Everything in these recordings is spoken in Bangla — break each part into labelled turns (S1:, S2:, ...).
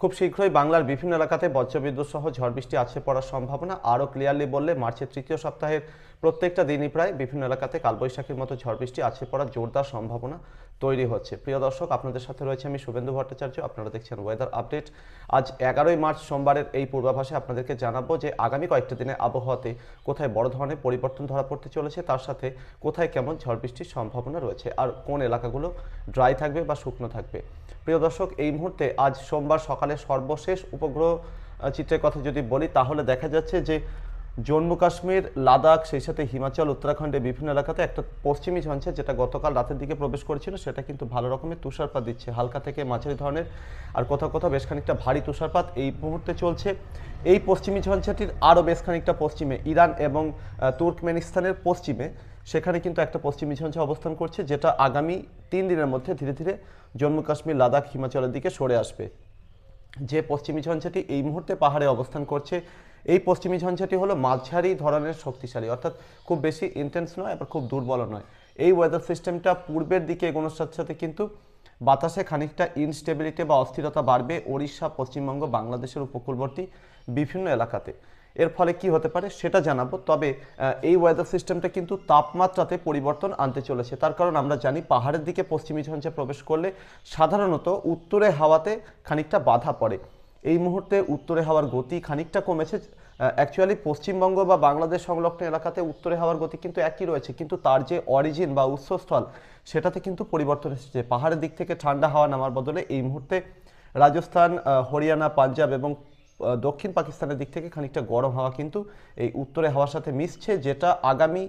S1: খুব শীঘ্রই বাংলার বিভিন্ন এলাকাতে বজ্রবিদ্যুৎ সহ ঝড় বৃষ্টি আছে পড়ার সম্ভাবনা। আরও ক্লিয়ারলি বললে মার্চের তৃতীয় সপ্তাহের প্রত্যেকটা দিনই প্রায় বিভিন্ন এলাকাতে কালবৈশাখীর মতো ঝড় বৃষ্টি আছে পড়ার জোরদার সম্ভাবনা তৈরি হচ্ছে। প্রিয় দর্শক, আপনাদের সাথে রয়েছে আমি শুভেন্দু ভট্টাচার্য। আপনারা দেখছেন ওয়েদার আপডেট আজ এগারোই মার্চ সোমবারের এই পূর্বাভাসে আপনাদেরকে জানাব যে আগামী কয়েকটা দিনে আবহাওয়াতে কোথায় বড় ধরনের পরিবর্তন ধরা পড়তে চলেছে, তার সাথে কোথায় কেমন ঝড় বৃষ্টির সম্ভাবনা রয়েছে, আর কোন এলাকাগুলো ড্রাই থাকবে বা শুকনো থাকবে। প্রিয় দর্শক, এই মুহূর্তে আজ সোমবার সকালে সর্বশেষ উপগ্রহ চিত্রের কথা যদি বলি, তাহলে দেখা যাচ্ছে যে জম্মু কাশ্মীর, লাদাখ, সেই সাথে হিমাচল উত্তরাখণ্ডে বিভিন্ন এলাকাতে একটা পশ্চিমী ঝঞ্ঝে, যেটা গতকাল রাতের দিকে প্রবেশ করেছিল, সেটা কিন্তু ভালো রকমের তুষারপাত দিচ্ছে। হালকা থেকে মাঝারি ধরনের আর কোথাও কোথাও বেশ খানিকটা ভারী তুষারপাত এই মুহূর্তে চলছে। এই পশ্চিমী ঝঞ্ঝাটির আরও বেশ খানিকটা পশ্চিমে, ইরান এবং তুর্কমেনিস্তানের পশ্চিমে। সেখানে কিন্তু একটা পশ্চিমী ঝঞ্ঝা অবস্থান করছে, যেটা আগামী তিন দিনের মধ্যে ধীরে ধীরে জম্মু কাশ্মীর, লাদাখ, হিমাচলের দিকে সরে আসবে। যে পশ্চিমী ঝঞ্ঝাটি এই মুহূর্তে পাহাড়ে অবস্থান করছে, এই পশ্চিমী ঝঞ্ঝাটি হলো মাঝারি ধরনের শক্তিশালী, অর্থাৎ খুব বেশি ইন্টেন্স নয়, আবার খুব দুর্বল নয়। এই ওয়েদার সিস্টেমটা পূর্বের দিকে এগোনোর সাথে সাথে কিন্তু বাতাসে খানিকটা ইনস্টেবিলিটি বা অস্থিরতা বাড়বে ওড়িশা, পশ্চিমবঙ্গ, বাংলাদেশের উপকূলবর্তী বিভিন্ন এলাকাতে। এর ফলে কি হতে পারে সেটা জানাব। তবে এই ওয়েদার সিস্টেমটা কিন্তু তাপমাত্রাতে পরিবর্তন আনতে চলেছে। তার কারণ আমরা জানি, পাহাড়ের দিকে পশ্চিমী ঝঞ্ঝে প্রবেশ করলে সাধারণত উত্তরে হাওয়াতে খানিকটা বাধা পড়ে। এই মুহূর্তে উত্তরে হাওয়ার গতি খানিকটা কমেছে। অ্যাকচুয়ালি পশ্চিমবঙ্গ বা বাংলাদেশ সংলগ্ন এলাকাতে উত্তরে হাওয়ার গতি কিন্তু একই রয়েছে। কিন্তু তার যে অরিজিন বা উৎসস্থল, সেটাতে কিন্তু পরিবর্তন এসেছে। পাহাড়ের দিক থেকে ঠান্ডা হাওয়া নামার বদলে এই মুহূর্তে রাজস্থান হরিয়ানা, পাঞ্জাব এবং দক্ষিণ পাকিস্তানের দিক থেকে খানিকটা গরম হাওয়া কিন্তু এই উত্তরে হাওয়ার সাথে মিশছে, যেটা আগামী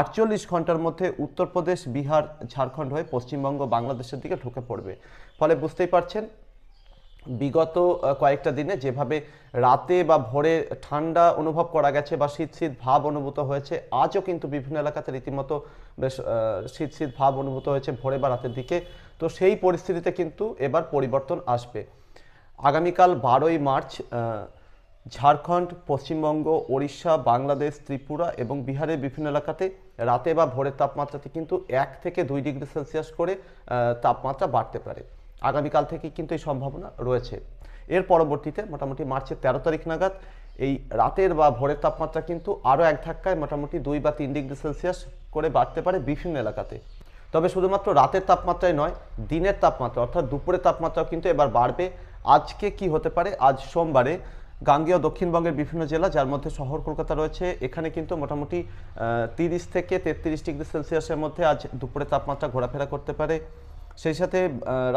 S1: আটচল্লিশ ঘণ্টার মধ্যে উত্তরপ্রদেশ, বিহার, ঝাড়খণ্ড হয়ে পশ্চিমবঙ্গ, বাংলাদেশের দিকে ঢুকে পড়বে। ফলে বুঝতেই পারছেন, বিগত কয়েকটা দিনে যেভাবে রাতে বা ভোরে ঠান্ডা অনুভব করা গেছে বা শীত শীত ভাব অনুভূত হয়েছে, আজও কিন্তু বিভিন্ন এলাকাতে রীতিমতো বেশ শীত শীত ভাব অনুভূত হয়েছে ভোরে বা রাতের দিকে। তো সেই পরিস্থিতিতে কিন্তু এবার পরিবর্তন আসবে। আগামীকাল বারোই মার্চ ঝাড়খণ্ড, পশ্চিমবঙ্গ, ওড়িশা, বাংলাদেশ, ত্রিপুরা এবং বিহারের বিভিন্ন এলাকাতে রাতে বা ভোরের তাপমাত্রাতে কিন্তু এক থেকে দুই ডিগ্রি সেলসিয়াস করে তাপমাত্রা বাড়তে পারে। আগামীকাল থেকে কিন্তু এই সম্ভাবনা রয়েছে। এর পরবর্তীতে মোটামুটি মার্চের তেরো তারিখ নাগাদ এই রাতের বা ভোরের তাপমাত্রা কিন্তু আরও এক ধাক্কায় মোটামুটি দুই বা তিন ডিগ্রি সেলসিয়াস করে বাড়তে পারে বিভিন্ন এলাকাতে। তবে শুধুমাত্র রাতের তাপমাত্রায় নয়, দিনের তাপমাত্রা অর্থাৎ দুপুরের তাপমাত্রাও কিন্তু এবার বাড়বে। আজকে কি হতে পারে? আজ সোমবারে গাঙ্গেয় দক্ষিণবঙ্গের বিভিন্ন জেলা, যার মধ্যে শহর কলকাতা রয়েছে, এখানে কিন্তু মোটামুটি তিরিশ থেকে তেত্রিশ ডিগ্রি সেলসিয়াসের মধ্যে আজ দুপুরে তাপমাত্রা ঘোরাফেরা করতে পারে। সেই সাথে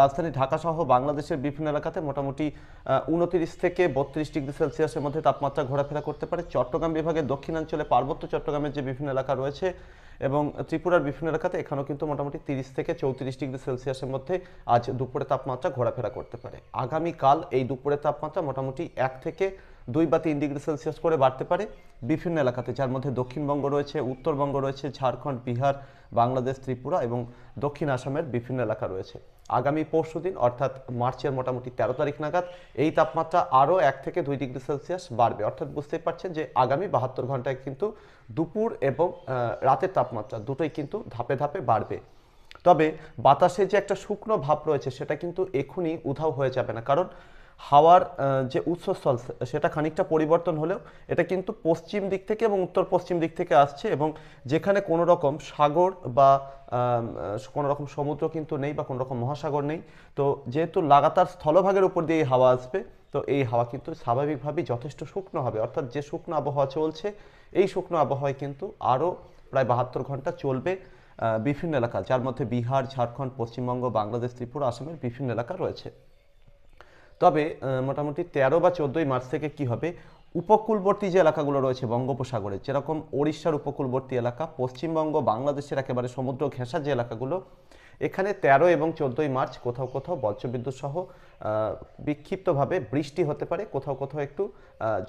S1: রাজধানী ঢাকা সহ বাংলাদেশের বিভিন্ন এলাকাতে মোটামুটি উনত্রিশ থেকে বত্রিশ ডিগ্রি সেলসিয়াসের মধ্যে তাপমাত্রা ঘোরাফেরা করতে পারে। চট্টগ্রাম বিভাগের দক্ষিণাঞ্চলে পার্বত্য চট্টগ্রামের যে বিভিন্ন এলাকা রয়েছে এবং ত্রিপুরার বিভিন্ন এলাকাতে এখানেও কিন্তু মোটামুটি তিরিশ থেকে চৌত্রিশ ডিগ্রি সেলসিয়াসের মধ্যে আজ দুপুরে তাপমাত্রা ঘোরাফেরা করতে পারে। আগামীকাল এই দুপুরের তাপমাত্রা মোটামুটি এক থেকে দুই বা তিন ডিগ্রি সেলসিয়াস করে বাড়তে পারে বিভিন্ন এলাকাতে, যার মধ্যে দক্ষিণবঙ্গ রয়েছে, উত্তরবঙ্গ রয়েছে, ঝাড়খণ্ড, বিহার, বাংলাদেশ, ত্রিপুরা এবং দক্ষিণ আসামের বিভিন্ন এলাকা রয়েছে। আগামী পরশুদিন অর্থাৎ মার্চের মোটামুটি তেরো তারিখ নাগাদ, এই তাপমাত্রা আরও এক থেকে দুই ডিগ্রি সেলসিয়াস বাড়বে। অর্থাৎ বুঝতেই পারছেন যে আগামী বাহাত্তর ঘন্টায় কিন্তু দুপুর এবং রাতের তাপমাত্রা দুটোই কিন্তু ধাপে ধাপে বাড়বে। তবে বাতাসে যে একটা শুকনো ভাব রয়েছে, সেটা কিন্তু এখনই উধাও হয়ে যাবে না। কারণ হাওয়ার যে উৎসস্থল, সেটা খানিকটা পরিবর্তন হলেও এটা কিন্তু পশ্চিম দিক থেকে এবং উত্তর পশ্চিম দিক থেকে আসছে এবং যেখানে কোনো রকম সাগর বা কোনো রকম সমুদ্র কিন্তু নেই বা কোনো রকম মহাসাগর নেই। তো যেহেতু লাগাতার স্থলভাগের উপর দিয়ে এই হাওয়া আসবে, তো এই হাওয়া কিন্তু স্বাভাবিকভাবেই যথেষ্ট শুকনো হবে। অর্থাৎ যে শুকনো আবহাওয়া চলছে, এই শুকনো আবহাওয়ায় কিন্তু আরও প্রায় বাহাত্তর ঘণ্টা চলবে বিভিন্ন এলাকা, যার মধ্যে বিহার, ঝাড়খণ্ড, পশ্চিমবঙ্গ, বাংলাদেশ, ত্রিপুরা, আসামের বিভিন্ন এলাকা রয়েছে। তবে মোটামুটি তেরো বা চোদ্দোই মার্চ থেকে কি হবে? উপকূলবর্তী যে এলাকাগুলো রয়েছে বঙ্গোপসাগরে, যেরকম ওড়িশার উপকূলবর্তী এলাকা, পশ্চিমবঙ্গ, বাংলাদেশের একেবারে সমুদ্র ঘেঁষা যে এলাকাগুলো, এখানে তেরো এবং চোদ্দোই মার্চ কোথাও কোথাও বজ্রবিদ্যুৎ সহ বিক্ষিপ্তভাবে বৃষ্টি হতে পারে, কোথাও কোথাও একটু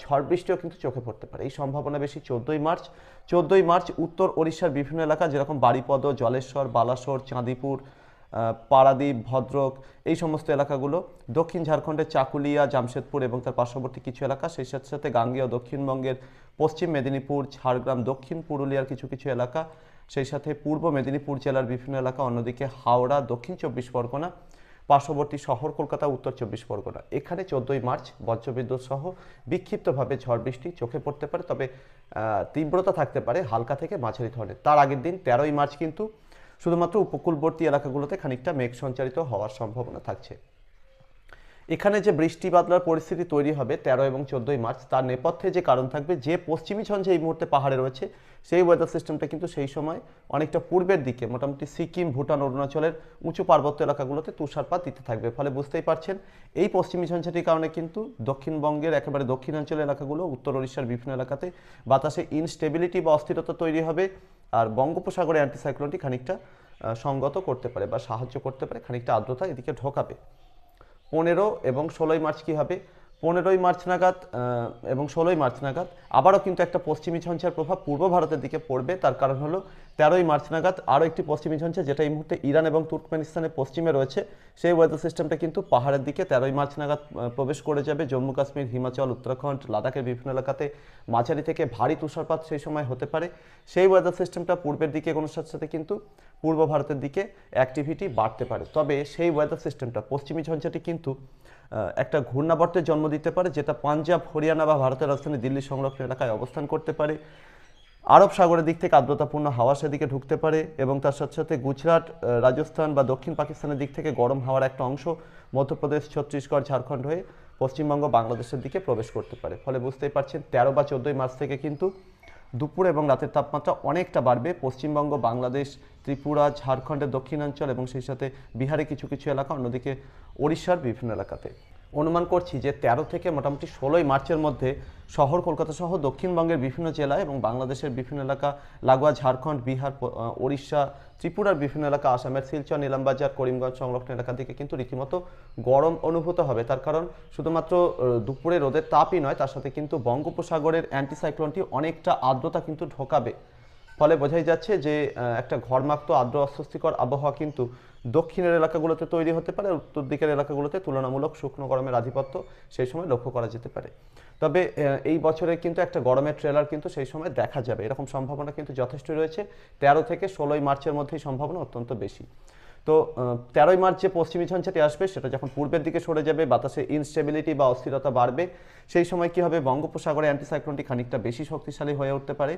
S1: ঝড় বৃষ্টিও কিন্তু চোখে পড়তে পারে। এই সম্ভাবনা বেশি চোদ্দোই মার্চ। চোদ্দোই মার্চ উত্তর ওড়িশার বিভিন্ন এলাকা, যেরকম বাড়িপদ জলেশ্বর, বালাসোর, চাঁদিপুর পারাদ্বীপ, ভদ্রক, এই সমস্ত এলাকাগুলো, দক্ষিণ ঝাড়খণ্ডের চাকুলিয়া, জামশেদপুর এবং তার পার্শ্ববর্তী কিছু এলাকা, সেই সাথে সাথে গাঙ্গেয় দক্ষিণবঙ্গের পশ্চিম মেদিনীপুর, ঝাড়গ্রাম, দক্ষিণ পুরুলিয়ার কিছু কিছু এলাকা, সেই সাথে পূর্ব মেদিনীপুর জেলার বিভিন্ন এলাকা, অন্যদিকে হাওড়া, দক্ষিণ চব্বিশ পরগনা, পার্শ্ববর্তী শহর কলকাতা, উত্তর চব্বিশ পরগনা। এখানে চোদ্দই মার্চ বজ্রবিদ্যুৎ সহ বিক্ষিপ্তভাবে ঝড় বৃষ্টি চোখে পড়তে পারে, তবে তীব্রতা থাকতে পারে হালকা থেকে মাঝারি ধরনের। তার আগের দিন তেরোই মার্চ কিন্তু শুধুমাত্র উপকূলবর্তী এলাকাগুলোতে খানিকটা মেঘ সঞ্চারিত হওয়ার সম্ভাবনা থাকছে। এখানে যে বৃষ্টি বাদলার পরিস্থিতি তৈরি হবে তেরো এবং চোদ্দই মার্চ, তার নেপথ্যে যে কারণ থাকবে, যে পশ্চিমী ঝঞ্ঝে এই মুহূর্তে পাহাড়ে রয়েছে, সেই ওয়েদার সিস্টেমটা কিন্তু সেই সময় অনেকটা পূর্বের দিকে, মোটামুটি সিকিম, ভুটান, অরুণাচলের উঁচু পার্বত্য এলাকাগুলোতে তুষারপাত দিতে থাকবে ফলে বুঝতেই পারছেন, এই পশ্চিমী ঝঞ্ঝাটির কারণে কিন্তু দক্ষিণবঙ্গের একেবারে দক্ষিণাঞ্চল এলাকাগুলো, উত্তর ওড়িশার বিভিন্ন এলাকাতে বাতাসে ইনস্টেবিলিটি বা অস্থিরতা তৈরি হবে। আর বঙ্গোপসাগরে অ্যান্টিসাইক্লোনটি খানিকটা সঙ্গত করতে পারে বা সাহায্য করতে পারে, খানিকটা আর্দ্রতা এদিকে ঢোকাবে। পনেরো এবং ষোলোই মার্চ কী হবে? পনেরোই মার্চ নাগাদ এবং ষোলোই মার্চ নাগাদ আবারও কিন্তু একটা পশ্চিমী ছঞ্চার প্রভাব পূর্ব ভারতের দিকে পড়বে, তার কারণ হলো তেরোই মার্চ নাগাদ আরও একটি পশ্চিমী ঝঞ্ঝা, যেটা এই মুহূর্তে ইরান এবং তুর্কমেনিস্তানের পশ্চিমে রয়েছে। সেই ওয়েদার সিস্টেমটা কিন্তু পাহাড়ের দিকে তেরোই মার্চ নাগাদ প্রবেশ করে যাবে। জম্মু কাশ্মীর, হিমাচল, উত্তরাখণ্ড, লাদাখের বিভিন্ন এলাকাতে মাঝারি থেকে ভারী তুষারপাত সেই সময় হতে পারে। সেই ওয়েদার সিস্টেমটা পূর্বের দিকে এগোনোর সাথে সাথে কিন্তু পূর্ব ভারতের দিকে অ্যাক্টিভিটি বাড়তে পারে। তবে সেই ওয়েদার সিস্টেমটা পশ্চিমী ঝঞ্ঝাটি কিন্তু একটা ঘূর্ণাবর্তের জন্ম দিতে পারে, যেটা পাঞ্জাব, হরিয়ানা বা ভারতের রাজধানী দিল্লি সংরক্ষণ এলাকায় অবস্থান করতে পারে। আরব সাগরের দিক থেকে আর্দ্রতাপূর্ণ হাওয়া সেদিকে ঢুকতে পারে এবং তার সাথে সাথে গুজরাট রাজস্থান বা দক্ষিণ পাকিস্তানের দিক থেকে গরম হাওয়ার একটা অংশ মধ্যপ্রদেশ, ছত্তিশগড়, ঝাড়খণ্ড হয়ে পশ্চিমবঙ্গ, বাংলাদেশের দিকে প্রবেশ করতে পারে। ফলে বুঝতেই পারছেন, তেরো বা চোদ্দোই মার্চ থেকে কিন্তু দুপুর এবং রাতের তাপমাত্রা অনেকটা বাড়বে। পশ্চিমবঙ্গ, বাংলাদেশ, ত্রিপুরা, ঝাড়খণ্ডের দক্ষিণাঞ্চল এবং সেই সাথে বিহারে কিছু কিছু এলাকা, অন্যদিকে ওড়িশার বিভিন্ন এলাকাতে। অনুমান করছি যে তেরো থেকে মোটামুটি ষোলোই মার্চের মধ্যে শহর কলকাতা সহ দক্ষিণবঙ্গের বিভিন্ন জেলা এবং বাংলাদেশের বিভিন্ন এলাকা, লাগোয়া, ঝাড়খণ্ড, বিহার ওড়িশা, ত্রিপুরার বিভিন্ন এলাকা, আসামের শিলচর, নিলামবাজার, করিমগঞ্জ সংলগ্ন এলাকা থেকে কিন্তু রীতিমতো গরম অনুভূত হবে। তার কারণ শুধুমাত্র দুপুরে রোদের তাপই নয়, তার সাথে কিন্তু বঙ্গোপসাগরের অ্যান্টিসাইক্লোনটি অনেকটা আর্দ্রতা কিন্তু ঢোকাবে। ফলে বোঝাই যাচ্ছে যে একটা ঘরমাক্ত আর্দ্র অস্বস্তিকর আবহাওয়া কিন্তু দক্ষিণের এলাকাগুলোতে তৈরি হতে পারে, উত্তর দিকের এলাকাগুলোতে তুলনামূলক শুকনো গরমের আধিপত্য সেই সময় লক্ষ্য করা যেতে পারে। তবে এই বছরে কিন্তু একটা গরমের ট্রেলার কিন্তু সেই সময় দেখা যাবে। এরকম সম্ভাবনা কিন্তু যথেষ্ট রয়েছে। তেরো থেকে ষোলোই মার্চের মধ্যেই সম্ভাবনা অত্যন্ত বেশি। তো তেরোই মার্চ যে পশ্চিমী ঝঞ্ঝাটি আসবে, সেটা যখন পূর্বের দিকে সরে যাবে বাতাসে ইনস্টেবিলিটি বা অস্থিরতা বাড়বে, সেই সময় কি হবে? বঙ্গোপসাগরে অ্যান্টিসাইক্লোনটি খানিকটা বেশি শক্তিশালী হয়ে উঠতে পারে।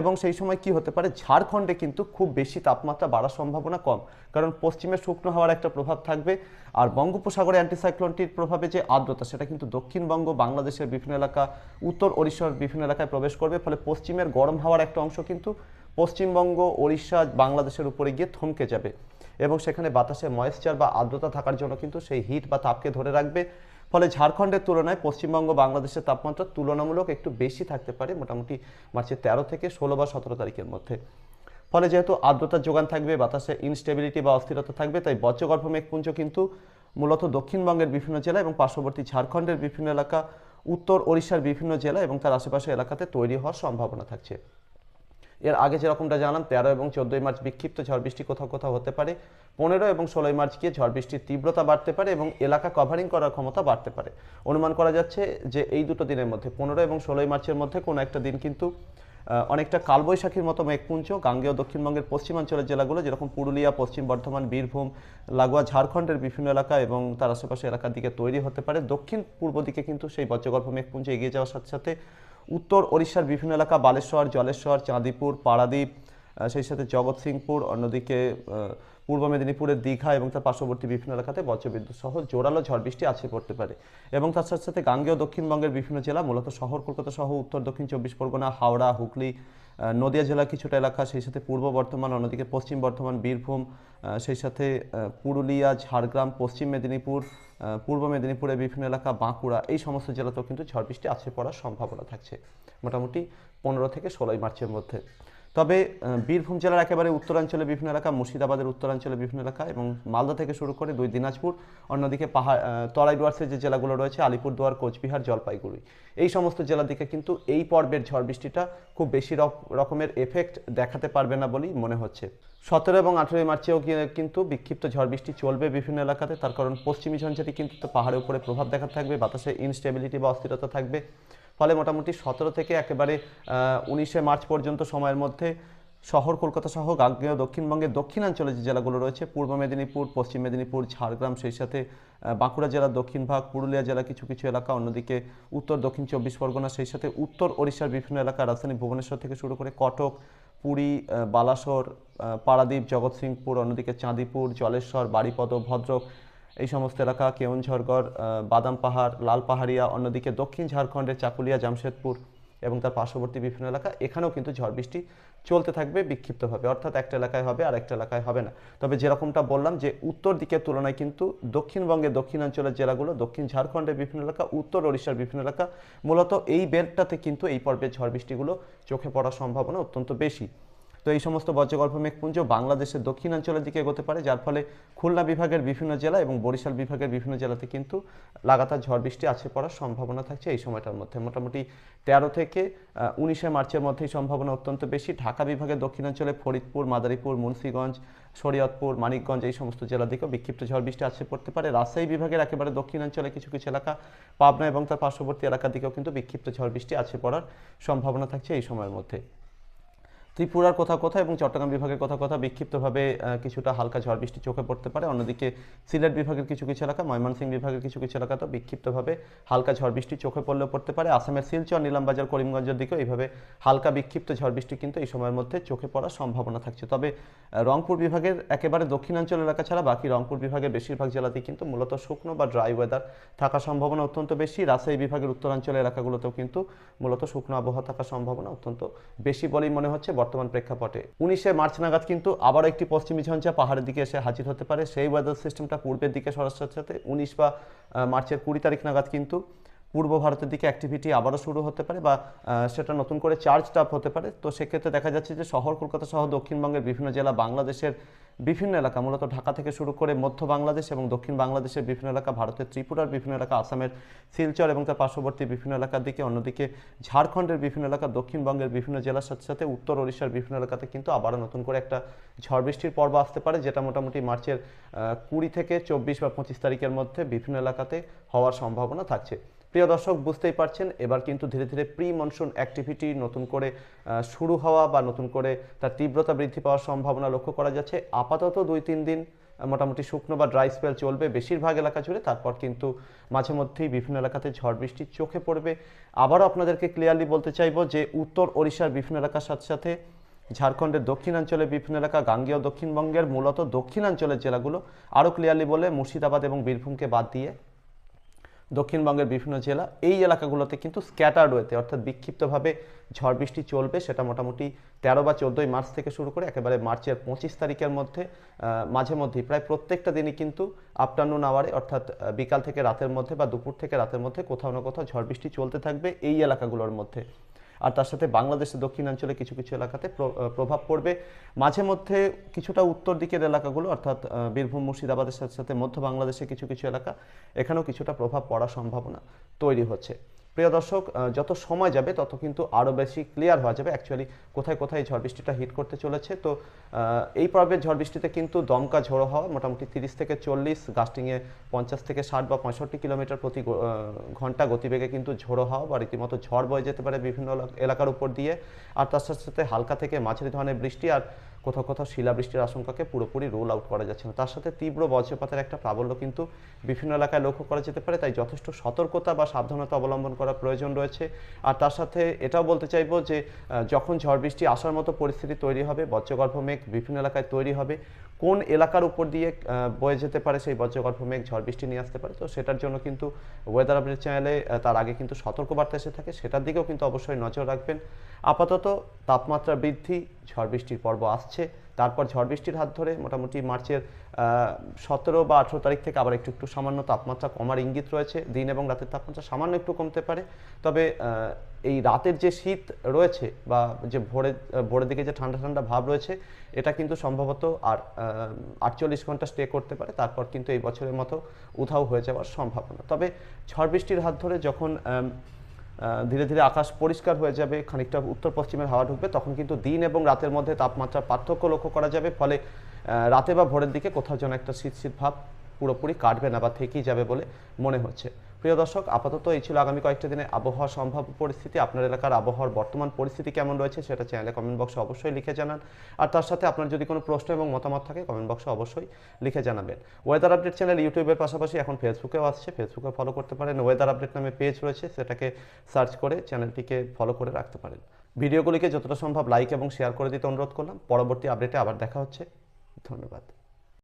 S1: এবং সেই সময় কি হতে পারে? ঝাড়খণ্ডে কিন্তু খুব বেশি তাপমাত্রা বাড়ার সম্ভাবনা কম। কারণ পশ্চিমে শুকনো হওয়ার একটা প্রভাব থাকবে। আর বঙ্গোপসাগরে অ্যান্টিসাইক্লোনটির প্রভাবে যে আর্দ্রতা, সেটা কিন্তু দক্ষিণবঙ্গ, বাংলাদেশের বিভিন্ন এলাকা, উত্তর ওড়িশার বিভিন্ন এলাকায় প্রবেশ করবে। ফলে পশ্চিমের গরম হাওয়ার একটা অংশ কিন্তু পশ্চিমবঙ্গ, ওড়িশা, বাংলাদেশের উপরে গিয়ে থমকে যাবে। এবং সেখানে বাতাসে ময়েশ্চার বা আর্দ্রতা থাকার জন্য কিন্তু সেই হিট বা তাপকে ধরে রাখবে। ফলে ঝাড়খণ্ডের তুলনায় পশ্চিমবঙ্গ বাংলাদেশের তাপমাত্রা তুলনামূলক একটু বেশি থাকতে পারে মোটামুটি মার্চের তেরো থেকে ষোলো বা সতেরো তারিখের মধ্যে। ফলে যেহেতু আর্দ্রতার যোগান থাকবে, বাতাসে ইনস্টেবিলিটি বা অস্থিরতা থাকবে, তাই বজ্রগর্ভ মেঘপুঞ্জ কিন্তু মূলত দক্ষিণবঙ্গের বিভিন্ন জেলা এবং পার্শ্ববর্তী ঝাড়খণ্ডের বিভিন্ন এলাকা, উত্তর ওড়িশার বিভিন্ন জেলা এবং তার আশেপাশে এলাকাতে তৈরি হওয়ার সম্ভাবনা থাকছে। এর আগে যেরকমটা জানলাম, তেরো এবং চোদ্দোই মার্চ বিক্ষিপ্ত ঝড় বৃষ্টি কোথাও কোথাও হতে পারে। পনেরো এবং ষোলোই মার্চ গিয়ে ঝড় বৃষ্টির তীব্রতা বাড়তে পারে এবং এলাকা কভারিং করার ক্ষমতা বাড়তে পারে। অনুমান করা যাচ্ছে যে এই দুটো দিনের মধ্যে, পনেরো এবং ষোলোই মার্চের মধ্যে কোনো একটা দিন কিন্তু অনেকটা কালবৈশাখীর মতো মেঘপুঞ্জ, গাঙ্গেয় দক্ষিণবঙ্গের পশ্চিমাঞ্চলের জেলাগুলো, যেরকম পুরুলিয়া, পশ্চিম বর্ধমান, বীরভূম, লাগোয়া, ঝাড়খণ্ডের বিভিন্ন এলাকা এবং তার আশেপাশে এলাকার দিকে তৈরি হতে পারে। দক্ষিণ পূর্ব দিকে কিন্তু সেই বজ্রগল্প মেঘপুঞ্জ এগিয়ে যাওয়ার সাথে সাথে উত্তর ওড়িশার বিভিন্ন এলাকা বালেশ্বর জলেশ্বর চাঁদিপুর পাড়াদ্বীপ সেই সাথে জগৎসিংপুর অন্যদিকে পূর্ব মেদিনীপুরের দীঘা এবং তার পার্শ্ববর্তী বিভিন্ন এলাকাতে বজ্রবিদ্যুৎ সহ জোরালো ঝড় বৃষ্টি আছে পড়তে পারে। এবং তার সাথে সাথে গাঙ্গেয় দক্ষিণবঙ্গের বিভিন্ন জেলা, মূলত শহর কলকাতা সহ উত্তর, দক্ষিণ চব্বিশ পরগনা, হাওড়া, হুগলি নদিয়া জেলার কিছুটা এলাকা, সেই সাথে পূর্ব বর্ধমান, অন্যদিকে পশ্চিম বর্ধমান, বীরভূম সেই সাথে পুরুলিয়া, ঝাড়গ্রাম, পশ্চিম মেদিনীপুর পূর্ব মেদিনীপুরের বিভিন্ন এলাকা, বাঁকুড়া, এই সমস্ত জেলাতেও কিন্তু ঝড় বৃষ্টি আছে পড়ার সম্ভাবনা থাকছে। মোটামুটি পনেরো থেকে ষোলোই মার্চের মধ্যে। তবে বীরভূম জেলার একেবারে উত্তরাঞ্চলে বিভিন্ন এলাকা, মুর্শিদাবাদের উত্তরাঞ্চলে বিভিন্ন এলাকা এবং মালদা থেকে শুরু করে দুই দিনাজপুর, অন্যদিকে পাহাড় তরাই ডুয়ার্সের যে জেলাগুলো রয়েছে, আলিপুরদুয়ার, কোচবিহার, জলপাইগুড়ি। এই সমস্ত জেলার দিকে কিন্তু এই পর্বের ঝড় বৃষ্টিটা খুব বেশি রক- রকমের এফেক্ট দেখাতে পারবে না বলেই মনে হচ্ছে। সতেরো এবং আঠেরোই মার্চেও কিন্তু বিক্ষিপ্ত ঝড় বৃষ্টি চলবে বিভিন্ন এলাকাতে, তার কারণ পশ্চিমী ঝঞ্ঝাটি কিন্তু পাহাড়ের উপরে প্রভাব দেখাতে থাকবে, বাতাসে ইনস্টেবিলিটি বা অস্থিরতা থাকবে। ফলে মোটামুটি সতেরো থেকে একেবারে উনিশে মার্চ পর্যন্ত সময়ের মধ্যে শহর কলকাতা সহ গাঙ্গেয় দক্ষিণবঙ্গের দক্ষিণাঞ্চলে যে জেলাগুলো রয়েছে, পূর্ব মেদিনীপুর, পশ্চিম মেদিনীপুর, ঝাড়গ্রাম, সেই সাথে বাঁকুড়া জেলার দক্ষিণ ভাগ, পুরুলিয়া জেলার কিছু কিছু এলাকা, অন্যদিকে উত্তর, দক্ষিণ চব্বিশ পরগনা, সেই সাথে উত্তর ওড়িশার বিভিন্ন এলাকা, রাজধানী ভুবনেশ্বর থেকে শুরু করে কটক, পুরী বালাসোর পারাদ্বীপ জগৎসিংপুর অন্যদিকে চাঁদিপুর, জলেশ্বর বাড়িপদ ভদ্রক এই সমস্ত এলাকা কেওনঝড়গড় বাদাম পাহাড়, লাল পাহাড়িয়া, অন্যদিকে দক্ষিণ ঝাড়খণ্ডের চাকুলিয়া, জামশেদপুর এবং তার পার্শ্ববর্তী বিভিন্ন এলাকা, এখানেও কিন্তু ঝড় বৃষ্টি চলতে থাকবে বিক্ষিপ্তভাবে। অর্থাৎ একটা এলাকায় হবে আর একটা এলাকায় হবে না। তবে যেরকমটা বললাম যে উত্তর দিকের তুলনায় কিন্তু দক্ষিণবঙ্গের দক্ষিণাঞ্চলের জেলাগুলো, দক্ষিণ ঝাড়খণ্ডের বিভিন্ন এলাকা, উত্তর ওড়িশার বিভিন্ন এলাকা, মূলত এই বেল্টটাতে কিন্তু এই পর্বের ঝড় বৃষ্টিগুলো চোখে পড়ার সম্ভাবনা অত্যন্ত বেশি। তো এই সমস্ত বজ্রগল্প মেঘপুঞ্জ বাংলাদেশের দক্ষিণাঞ্চলের দিকে এগোতে পারে, যার ফলে খুলনা বিভাগের বিভিন্ন জেলা এবং বরিশাল বিভাগের বিভিন্ন জেলাতে কিন্তু লাগাতার ঝড় বৃষ্টি আছে পড়ার সম্ভাবনা থাকছে এই সময়টার মধ্যে। মোটামুটি তেরো থেকে উনিশে মার্চের মধ্যেই সম্ভাবনা অত্যন্ত বেশি। ঢাকা বিভাগের দক্ষিণাঞ্চলে ফরিদপুর, মাদারীপুর, মুন্সীগঞ্জ, শরীয়তপুর, মানিকগঞ্জ এই সমস্ত জেলা দিকেও বিক্ষিপ্ত ঝড় বৃষ্টি আছে পড়তে পারে। রাজশাহী বিভাগের একেবারে দক্ষিণাঞ্চলে কিছু কিছু এলাকা, পাবনা এবং তার পার্শ্ববর্তী এলাকার দিকেও কিন্তু বিক্ষিপ্ত ঝড় বৃষ্টি আছে পড়ার সম্ভাবনা থাকছে এই সময়ের মধ্যে। ত্রিপুরার কোথাও কোথাও এবং চট্টগ্রাম বিভাগের কোথাও কোথাও বিক্ষিপ্তভাবে কিছুটা হালকা ঝড় বৃষ্টি চোখে পড়তে পারে। অন্যদিকে সিলেট বিভাগের কিছু কিছু এলাকা, ময়মনসিংহ বিভাগের কিছু কিছু এলাকাতেও বিক্ষিপ্তভাবে হালকা ঝড় বৃষ্টি চোখে পড়লেও পড়তে পারে। আসামের শিলচর, নীলামবাজার, করিমগঞ্জের দিকেও এইভাবে হালকা বিক্ষিপ্ত ঝড় বৃষ্টি কিন্তু এই সময়ের মধ্যে চোখে পড়ার সম্ভাবনা থাকছে। তবে রংপুর বিভাগের একেবারে দক্ষিণাঞ্চল এলাকা ছাড়া বাকি রংপুর বিভাগের বেশিরভাগ জেলাতেই কিন্তু মূলত শুকনো বা ড্রাই ওয়েদার থাকার সম্ভাবনা অত্যন্ত বেশি। রাজশাহী বিভাগের উত্তরাঞ্চল এলাকাগুলোতেও কিন্তু মূলত শুকনো আবহাওয়া থাকার সম্ভাবনা অত্যন্ত বেশি বলেই মনে হচ্ছে। বর্তমান প্রেক্ষাপটে। উনিশে মার্চ নাগাদ কিন্তু আবার একটি পশ্চিমী ঝঞ্ঝা পাহাড়ের দিকে এসে হাজির হতে পারে। সেই ওয়েদার সিস্টেমটা পূর্বের দিকে সরার সাথে সাথে উনিশ বা মার্চের কুড়ি তারিখ নাগাদ কিন্তু পূর্ব ভারতের দিকে অ্যাক্টিভিটি আবারও শুরু হতে পারে বা সেটা নতুন করে চার্জ টাপ হতে পারে। তো সেক্ষেত্রে দেখা যাচ্ছে যে শহর কলকাতা সহ দক্ষিণবঙ্গের বিভিন্ন জেলা বাংলাদেশের বিভিন্ন এলাকা, মূলত ঢাকা থেকে শুরু করে মধ্য বাংলাদেশ এবং দক্ষিণ বাংলাদেশের বিভিন্ন এলাকা, ভারতের ত্রিপুরার বিভিন্ন এলাকা, আসামের শিলচর এবং তার পার্শ্ববর্তী বিভিন্ন এলাকার দিকে, অন্যদিকে ঝাড়খণ্ডের বিভিন্ন এলাকা, দক্ষিণবঙ্গের বিভিন্ন জেলার সাথে সাথে উত্তর ওড়িশার বিভিন্ন এলাকাতে কিন্তু আবারও নতুন করে একটা ঝড় বৃষ্টির পর্ব আসতে পারে, যেটা মোটামুটি মার্চের কুড়ি থেকে চব্বিশ বা পঁচিশ তারিখের মধ্যে বিভিন্ন এলাকাতে হওয়ার সম্ভাবনা থাকছে। প্রিয় দর্শক, বুঝতেই পারছেন, এবার কিন্তু ধীরে ধীরে প্রি মনসুন অ্যাক্টিভিটি নতুন করে শুরু হওয়া বা নতুন করে তার তীব্রতা বৃদ্ধি পাওয়ার সম্ভাবনা লক্ষ্য করা যাচ্ছে। আপাতত দুই, তিন দিন মোটামুটি শুকনো বা ড্রাই স্পেল চলবে বেশিরভাগ এলাকা জুড়ে। তারপর কিন্তু মাঝে মধ্যেই বিভিন্ন এলাকাতে ঝড় বৃষ্টি চোখে পড়বে। আবারও আপনাদেরকে ক্লিয়ারলি বলতে চাইব যে, উত্তর ওড়িশার বিভিন্ন এলাকার সাথে সাথে ঝাড়খণ্ডের দক্ষিণাঞ্চলের বিভিন্ন এলাকা, গাঙ্গেয় দক্ষিণবঙ্গের মূলত দক্ষিণাঞ্চলের জেলাগুলো, আরও ক্লিয়ারলি বলে মুর্শিদাবাদ এবং বীরভূমকে বাদ দিয়ে দক্ষিণবঙ্গের বিভিন্ন জেলা, এই এলাকাগুলোতে কিন্তু স্ক্যাটার্ড ওয়েতে অর্থাৎ বিক্ষিপ্তভাবে ঝড় বৃষ্টি চলবে, সেটা মোটামুটি তেরো বা চোদ্দোই মার্চ থেকে শুরু করে একেবারে মার্চের পঁচিশ তারিখের মধ্যে মাঝে মধ্যেই, প্রায় প্রত্যেকটা দিনই কিন্তু আফটারনুন আওয়ারে অর্থাৎ বিকাল থেকে রাতের মধ্যে বা দুপুর থেকে রাতের মধ্যে কোথাও না কোথাও ঝড় বৃষ্টি চলতে থাকবে এই এলাকাগুলোর মধ্যে। আর তার সাথে বাংলাদেশের দক্ষিণাঞ্চলে কিছু কিছু এলাকাতে প্র- প্রভাব পড়বে। মাঝে মধ্যে কিছুটা উত্তর দিকের এলাকাগুলো, অর্থাৎ বীরভূম, মুর্শিদাবাদের সাথে সাথে মধ্য বাংলাদেশের কিছু কিছু এলাকা, এখানেও কিছুটা প্রভাব পড়ার সম্ভাবনা তৈরি হচ্ছে। প্রিয় দর্শক যত সময় যাবে, তত কিন্তু আরও বেশি ক্লিয়ার হওয়া যাবে। অ্যাকচুয়ালি কোথায় কোথায় ঝড় বৃষ্টিটা হিট করতে চলেছে? তো এই পর্বের ঝড় বৃষ্টিতে কিন্তু দমকা ঝোড়ো হওয়া, মোটামুটি তিরিশ থেকে চল্লিশ গাস্টিংয়ে পঞ্চাশ থেকে ষাট বা পঁয়ষট্টি কিলোমিটার প্রতি ঘণ্টা গতিবেগে কিন্তু ঝোড়ো হওয়া বা রীতিমতো ঝড় বয়ে যেতে পারে বিভিন্ন এলাকার উপর দিয়ে। আর তার সাথে সাথে হালকা থেকে মাঝারি ধরনের বৃষ্টি, আর কোথাও কোথাও শিলাবৃষ্টির আশঙ্কাকে পুরোপুরি রোল আউট করা যাচ্ছে না। তার সাথে তীব্র বজ্রপাতের একটা প্রাবল্য কিন্তু বিভিন্ন এলাকায় লক্ষ্য করা যেতে পারে, তাই যথেষ্ট সতর্কতা বা সাবধানতা অবলম্বন করা প্রয়োজন রয়েছে। আর তার সাথে এটাও বলতে চাইব যে যখন ঝড় বৃষ্টি আসার মতো পরিস্থিতি তৈরি হবে, বজ্রগর্ভ মেঘ বিভিন্ন এলাকায় তৈরি হবে কোন এলাকার উপর দিয়ে বয়ে যেতে পারে সেই বজ্রগর্ভ মেঘ, ঝড় বৃষ্টি নিয়ে আসতে পারে। তো সেটার জন্য কিন্তু ওয়েদার আপডেট চ্যানেলে তার আগে কিন্তু সতর্কবার্তা এসে থাকে। সেটার দিকেও কিন্তু অবশ্যই নজর রাখবেন। আপাতত তাপমাত্রা বৃদ্ধি, ঝড় বৃষ্টির পর্ব আসছে। তারপর ঝড় বৃষ্টির হাত ধরে মোটামুটি মার্চের সতেরো বা আঠেরো তারিখ থেকে আবার একটু একটু সামান্য তাপমাত্রা কমার ইঙ্গিত রয়েছে। দিন এবং রাতের তাপমাত্রা সামান্য একটু কমতে পারে। তবে এই রাতের যে শীত রয়েছে বা যে ভোরে, ভোরের দিকে যে ঠান্ডা ঠান্ডা ভাব রয়েছে, এটা কিন্তু সম্ভবত আর আটচল্লিশ ঘণ্টা স্টে করতে পারে। তারপর কিন্তু এই বছরের মতো উধাও হয়ে যাওয়ার সম্ভাবনা। তবে ঝড় বৃষ্টির হাত ধরে যখন ধীরে ধীরে আকাশ পরিষ্কার হয়ে যাবে, খানিকটা উত্তর পশ্চিমের হাওয়া ঢুকবে, তখন কিন্তু দিন এবং রাতের মধ্যে তাপমাত্রার পার্থক্য লক্ষ্য করা যাবে, ফলে রাতে বা ভোরের দিকে কোথাও যেন একটা শীত শীত ভাব পুরোপুরি কাটবে না বা থেকেই যাবে বলে মনে হচ্ছে। প্রিয় দর্শক, আপাতত এই ছিল আগামী কয়েকটা দিনে আবহাওয়া সম্ভাব্য পরিস্থিতি। আপনার এলাকার আবহাওয়ার বর্তমান পরিস্থিতি কেমন রয়েছে সেটা চ্যানেলে কমেন্ট বক্সে অবশ্যই লিখে জানান। আর তার সাথে আপনার যদি কোনো প্রশ্ন এবং মতামত থাকে কমেন্ট বক্সে অবশ্যই লিখে জানাবেন। ওয়েদার আপডেট চ্যানেল ইউটিউবের পাশাপাশি এখন ফেসবুকেও আসছে। ফেসবুকে ফলো করতে পারেন। ওয়েদার আপডেট নামে পেজ রয়েছে। সেটাকে সার্চ করে চ্যানেলটিকে ফলো করে রাখতে পারেন। ভিডিওগুলিকে যতটা সম্ভব লাইক এবং শেয়ার করে দিতে অনুরোধ করলাম। পরবর্তী আপডেটে আবার দেখা হচ্ছে। ধন্যবাদ।